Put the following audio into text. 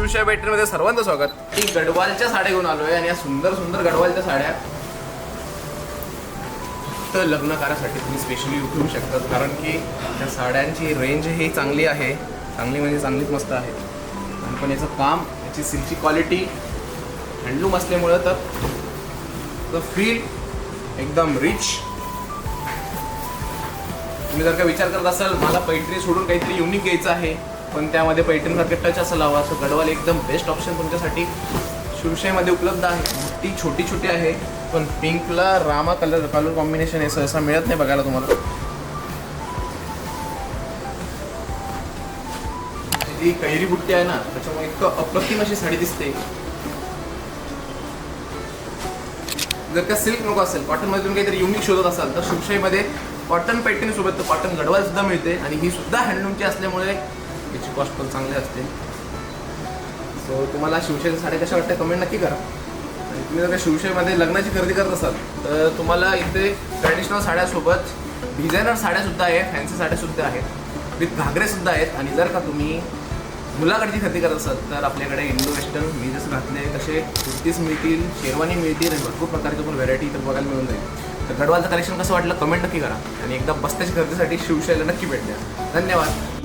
शिवशाही मध्ये सर्वांचं स्वागत. मी गडवालच्या साड्या घेऊन आलोय आणि या सुंदर सुंदर गडवालच्या साड्या. तर लग्नकारासाठी तुम्ही स्पेशली घेऊ शकतात. कारण की त्या साड्यांची रेंज ही चांगली आहे. चांगली म्हणजे चांगलीच मस्त आहे. आणि पण याचं काम याची सिल्कची क्वालिटी हँडलूम असल्यामुळं तर फील एकदम रिच तुम्ही जर का विचार करत असाल मला पैठणी सोडून काहीतरी युनिक घ्यायचं आहे. पण त्यामध्ये पैठणीसारखे टच असायला हवा असं गडवाल एकदम बेस्ट ऑप्शन तुमच्यासाठी शिवशाहीमध्ये उपलब्ध आहे. ती छोटी छोटी आहे पण पिंकला रामा कलर कलर कॉम्बिनेशन आहे सहसा मिळत नाही बघायला तुम्हाला. जी कैरी बुट्टी आहे ना त्याच्यामुळे इतकं अप्रतिम अशी साडी दिसते. जर का सिल्क नको असेल कॉटनमध्ये तुम्ही काहीतरी युनिक शोधत असाल तर शिवशाहीमध्ये कॉटन पैठणीसोबत कॉटन गडवाल सुद्धा मिळते आणि ही सुद्धा हँडलूमची असल्यामुळे याची कॉस्ट पण चांगली असते. सो तुम्हाला शिवशाहीच्या साड्या कशा वाटतं कमेंट नक्की करा. आणि तुम्ही जर का शिवशाहीमध्ये लग्नाची खरेदी करत असाल तर तुम्हाला इथे ट्रॅडिशनल साड्यासोबत डिझायनर साड्यासुद्धा आहेत फॅन्सी साड्यासुद्धा आहेत विथ घागरेसुद्धा आहेत. आणि जर का तुम्ही मुलाकडची खरेदी करत असाल तर आपल्याकडे इंडो वेस्टर्न मी जसं घातले तसे कुर्तीज मिळतील शेरवानी मिळतील आणि भरपूर प्रकारची पण व्हरायटी इथं बघायला मिळून जाईल. तर गडवालचं कलेक्शन कसं वाटलं कमेंट नक्की करा. आणि एकदा बस्त्याच्या खरेदीसाठी शिवशाहीला नक्की भेट द्या. धन्यवाद.